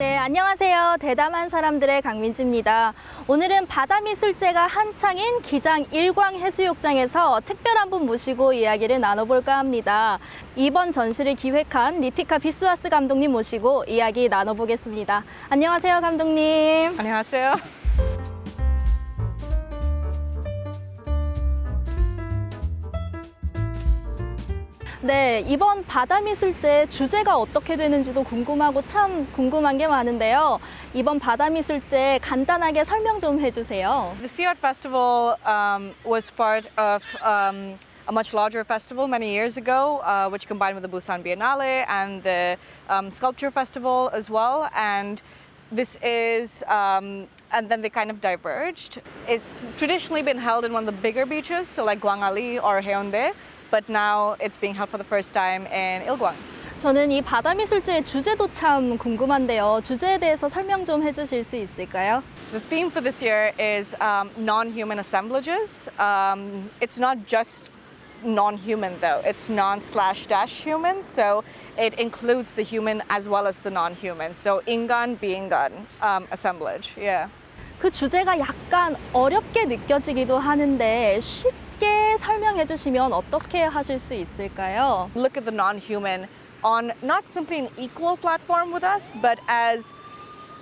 네, 안녕하세요. 대담한 사람들의 강민지입니다. 오늘은 바다미술제가 한창인 기장 일광해수욕장에서 특별한 분 모시고 이야기를 나눠볼까 합니다. 이번 전시를 기획한 리티카 비스와스 감독님 모시고 이야기 나눠보겠습니다. 안녕하세요, 감독님. 안녕하세요. 네, 이번 바다미술제 주제가 어떻게 되는지도 궁금하고 참 궁금한 게 많은데요. 이번 바다미술제 간단하게 설명 좀 해주세요. The Sea Art Festival um, was part of um, a much larger festival many years ago, uh, which combined with the Busan Biennale and the um, Sculpture Festival as well. And this is, um, and then they kind of diverged. It's traditionally been held in one of the bigger beaches, so like Gwangali or Haeundae, but now it's being held for the first time in Ilgwang. 저는 이 바다미술제의 주제도 참 궁금한데요. 주제에 대해서 설명 좀 해주실 수 있을까요? The theme for this year is um, non-human assemblages. Um, it's not just non-human though; it's non-slash dash human, so it includes the human as well as the non-human. So ingan, biingan um, assemblage. Yeah. 그 주제가 약간 어렵게 느껴지기도 하는데 쉽게 설명해 주시면 어떻게 하실 수 있을까요? Look at the non-human on not simply an equal platform with us, but as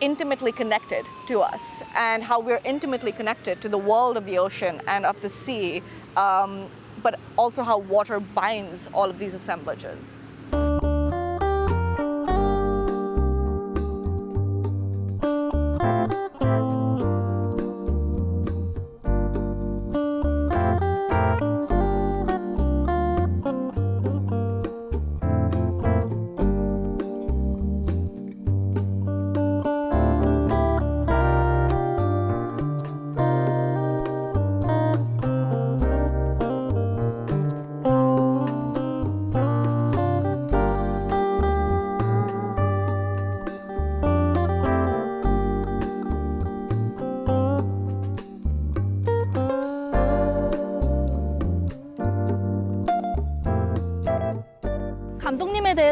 intimately connected to us and how we're intimately connected to the world of the ocean and of the sea, um, but also how water binds all of these assemblages.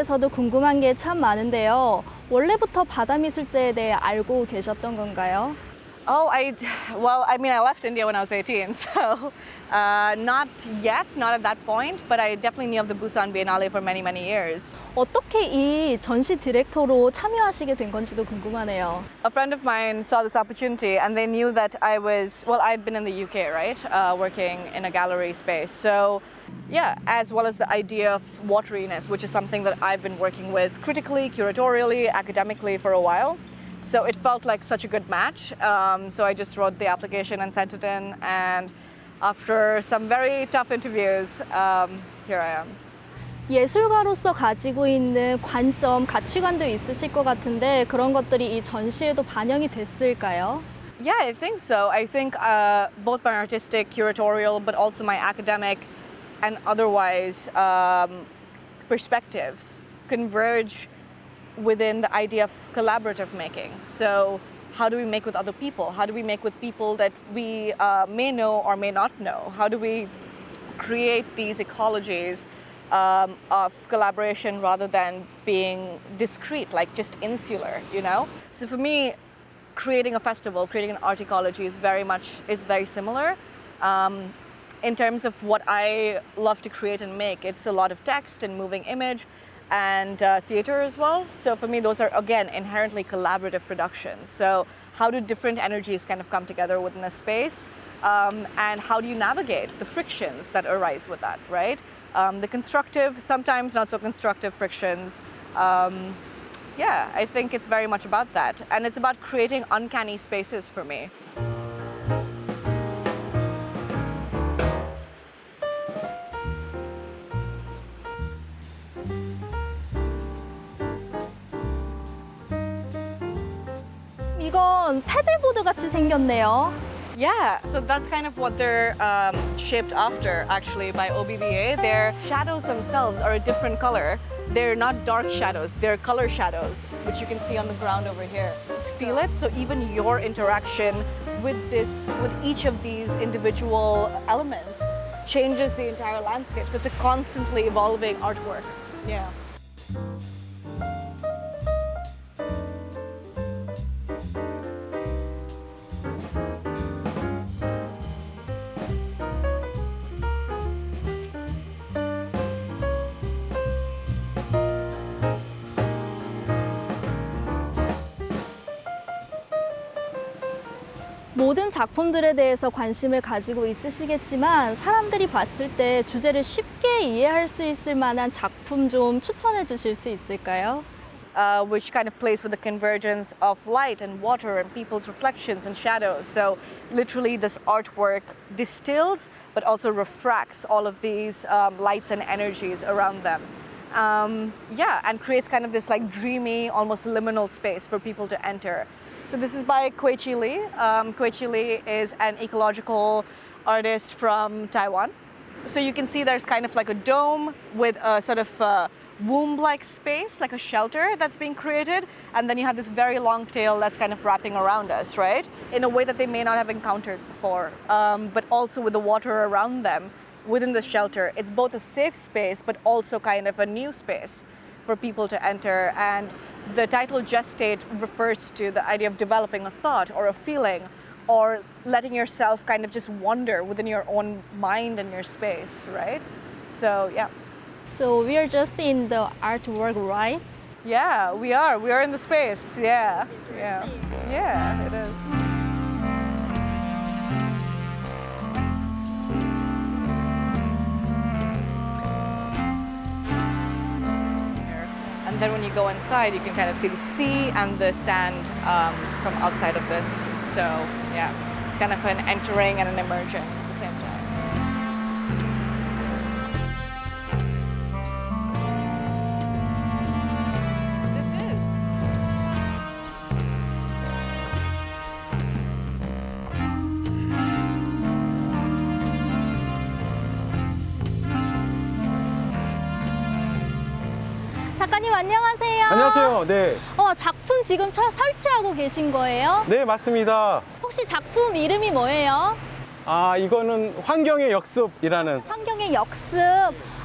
대해서도 궁금한 게 참 많은데요. 원래부터 바다미술제에 대해 알고 계셨던 건가요? Oh, I, well, I mean, I left India when I was 18, so uh, not yet, not at that point, but I definitely knew of the Busan Biennale for many, many years. 어떻게 이 전시 디렉터로 참여하시게 된 건지도 궁금하네요. A friend of mine saw this opportunity and they knew that I was, well, I'd been in the UK, right, uh, working in a gallery space. So, yeah, as well as the idea of wateriness, which is something that I've been working with critically, curatorially, academically for a while. So it felt like such a good match. Um, so I just wrote the application and sent it in. And after some very tough interviews, um, here I am. 예술가로서 가지고 있는 관점, 가치관도 있으실 것 같은데 그런 것들이 이 전시에도 반영이 됐을까요? Yeah, I think so. I think uh, both my artistic, curatorial, but also my academic and otherwise um, perspectives converge within the idea of collaborative making. So, how do we make with other people? How do we make with people that we uh, may know or may not know? How do we create these ecologies um, of collaboration rather than being discrete, like just insular, you know? So for me, creating a festival, creating an art ecology is very much is very similar. Um, in terms of what I love to create and make, it's a lot of text and moving image and uh, theater as well. So for me, those are again inherently collaborative productions. So how do different energies kind of come together within a space? Um, and how do you navigate the frictions that arise with that, right? Um, the constructive, sometimes not so constructive frictions. Um, yeah, I think it's very much about that. And it's about creating uncanny spaces for me. 패들보드 같이 생겼네요. Yeah, so that's kind of what they're um, shaped after, actually, by OBBA. Their shadows themselves are a different color. They're not dark shadows, they're color shadows, which you can see on the ground over here. Feel it? So even your interaction with this, with each of these individual elements changes the entire landscape. So it's a constantly evolving artwork. Yeah. 모든 작품들에 대해서 관심을 가지고 있으시겠지만 사람들이 봤을 때 주제를 쉽게 이해할 수 있을 만한 작품 좀 추천해 주실 수 있을까요? uh, which kind of plays with the convergence of light and water and people's reflections and shadows. So, literally, this artwork distills but also refracts all of these um, lights and energies around them. Um, yeah, and creates kind of this like dreamy, almost liminal space for people to enter. So, this is by Kue Chi Lee. Um, Kue Chi Lee is an ecological artist from Taiwan. So you can see there's kind of like a dome with a sort of uh, womb like space, like a shelter that's being created. And then you have this very long tail that's kind of wrapping around us, right? In a way that they may not have encountered before. Um, but also with the water around them within the shelter. It's both a safe space, but also kind of a new space for people to enter. And the title gestate refers to the idea of developing a thought or a feeling or letting yourself kind of just wander within your own mind and your space, right? So, yeah. So we are just in the artwork, right? Yeah, we are. We are in the space. Yeah. Yeah. Yeah, it is. Then when you go inside, you can kind of see the sea and the sand um, from outside of this. So, yeah, it's kind of an entering and an emerging 안녕하세요. 안녕하세요. 네. 어, 작품 지금 저 설치하고 계신 거예요? 네, 맞습니다. 혹시 작품 이름이 뭐예요? 아, 이거는 환경의 역습이라는 환경의 역습.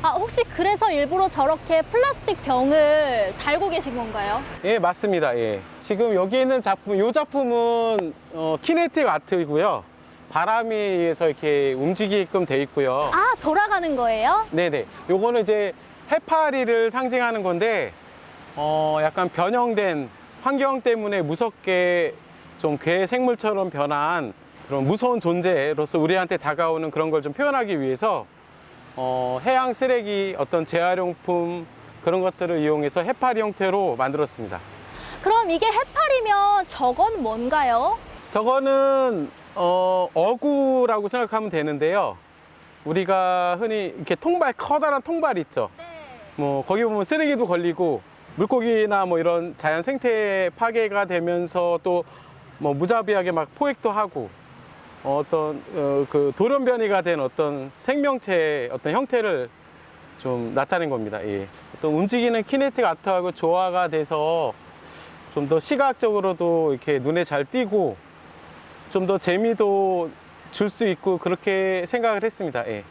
아, 혹시 그래서 일부러 저렇게 플라스틱 병을 달고 계신 건가요? 예, 맞습니다. 예. 지금 여기 있는 작품, 이 작품은 어, 키네틱 아트이고요. 바람에 의해서 이렇게 움직이게끔 돼 있고요. 아, 돌아가는 거예요? 네네. 요거는 이제 해파리를 상징하는 건데, 어, 약간 변형된 환경 때문에 무섭게 좀 괴 생물처럼 변한 그런 무서운 존재로서 우리한테 다가오는 그런 걸 좀 표현하기 위해서 어, 해양 쓰레기, 어떤 재활용품 그런 것들을 이용해서 해파리 형태로 만들었습니다. 그럼 이게 해파리면 저건 뭔가요? 저거는 어, 어구라고 생각하면 되는데요. 우리가 흔히 이렇게 통발, 커다란 통발 있죠. 네. 뭐 거기 보면 쓰레기도 걸리고 물고기나 뭐 이런 자연 생태 파괴가 되면서 또 뭐 무자비하게 막 포획도 하고 어떤 어, 그 돌연변이가 된 어떤 생명체의 어떤 형태를 좀 나타낸 겁니다. 예. 또 움직이는 키네틱 아트하고 조화가 돼서 좀 더 시각적으로도 이렇게 눈에 잘 띄고 좀 더 재미도 줄 수 있고 그렇게 생각을 했습니다. 예.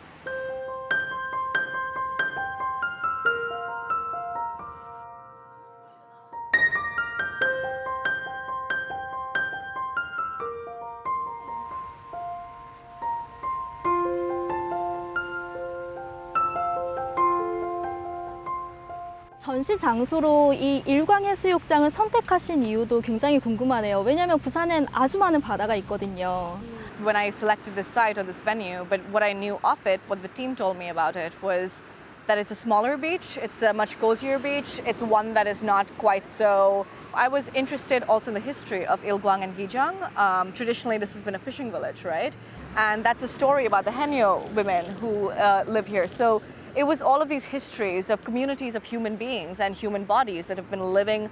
전시 장소로 이 일광해수욕장을 선택하신 이유도 굉장히 궁금하네요. 왜냐하면 부산엔 아주 많은 바다가 있거든요. when I selected this site or this venue, but what I knew of it, what the team told me about it, was that it's a smaller beach, it's a much cozier beach, it's one that is not quite so. I was interested also in the history of Ilguang and Gijang. Um, traditionally, this has been a fishing village, right? And that's a story about the Henyo women who uh, live here. So it was all of these histories of communities of human beings and human bodies that have been living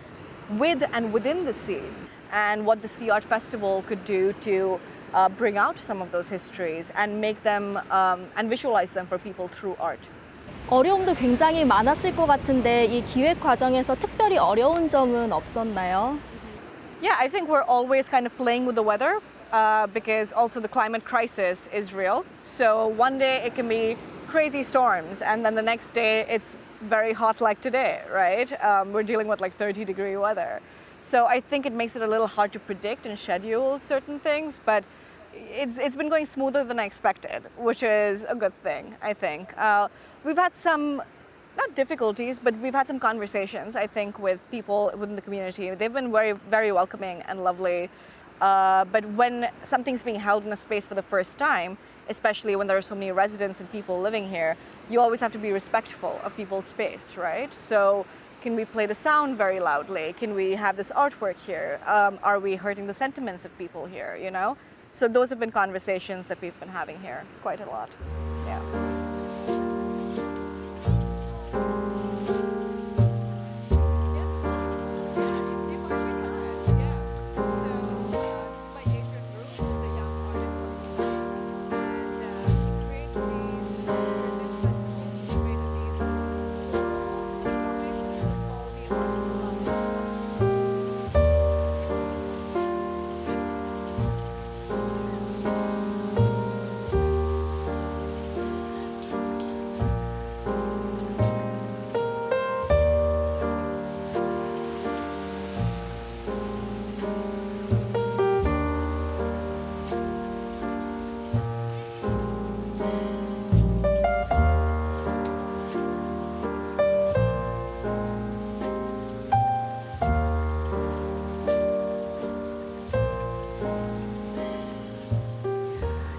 with and within the sea, and what the Sea Art Festival could do to uh, bring out some of those histories and make them um, and visualize them for people through art. 어려움도 굉장히 많았을 것 같은데 이 기획 과정에서 특별히 어려운 점은 없었나요? Yeah, I think we're always kind of playing with the weather uh, because also the climate crisis is real. So one day it can be crazy storms, and then the next day it's very hot, like today, right? Um, we're dealing with like 30 degree weather. So I think it makes it a little hard to predict and schedule certain things, but it's, it's been going smoother than I expected, which is a good thing, I think. Uh, we've had some, not difficulties, but we've had some conversations, I think, with people within the community. They've been very, very welcoming and lovely. Uh, but when something's being held in a space for the first time, especially when there are so many residents and people living here, you always have to be respectful of people's space, right? So, can we play the sound very loudly? Can we have this artwork here? Um, are we hurting the sentiments of people here? You know. So those have been conversations that we've been having here quite a lot. Yeah.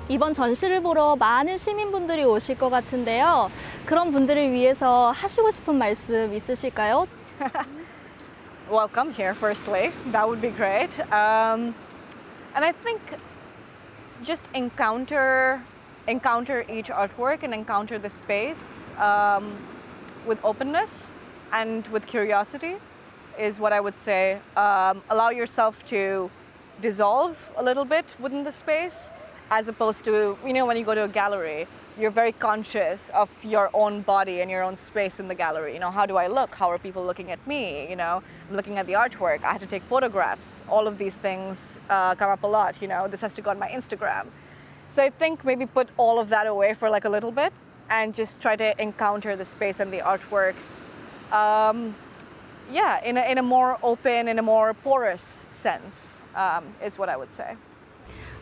이번 전시를 보러 많은 시민분들이 오실 것 같은데요. 그런 분들을 위해서 하시고 싶은 말씀 있으실까요? welcome here firstly that would be great um, and i think just encounter encounter each artwork and encounter the space um, with openness and with curiosity is what i would say um, allow yourself to dissolve a little bit within the space as opposed to you know when you go to a gallery you're very conscious of your own body and your own space in the gallery. You know how do i look? How are people looking at me? You know i'm looking at the artwork. I have to take photographs. All of these things uh, come up a lot you know. This has to go on my instagram. So i think maybe put all of that away for like a little bit and just try to encounter the space and the artworks um, yeah in a, in a more open in a more porous sense um, is what i would say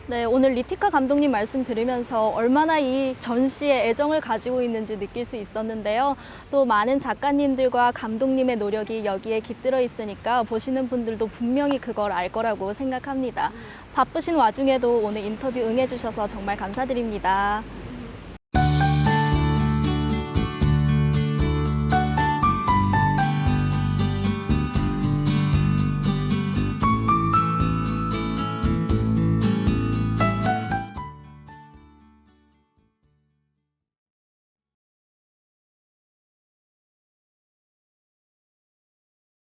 네, 오늘 리티카 감독님 말씀 들으면서 얼마나 이 전시에 애정을 가지고 있는지 느낄 수 있었는데요. 또 많은 작가님들과 감독님의 노력이 여기에 깃들어 있으니까 보시는 분들도 분명히 그걸 알 거라고 생각합니다. 바쁘신 와중에도 오늘 인터뷰 응해주셔서 정말 감사드립니다.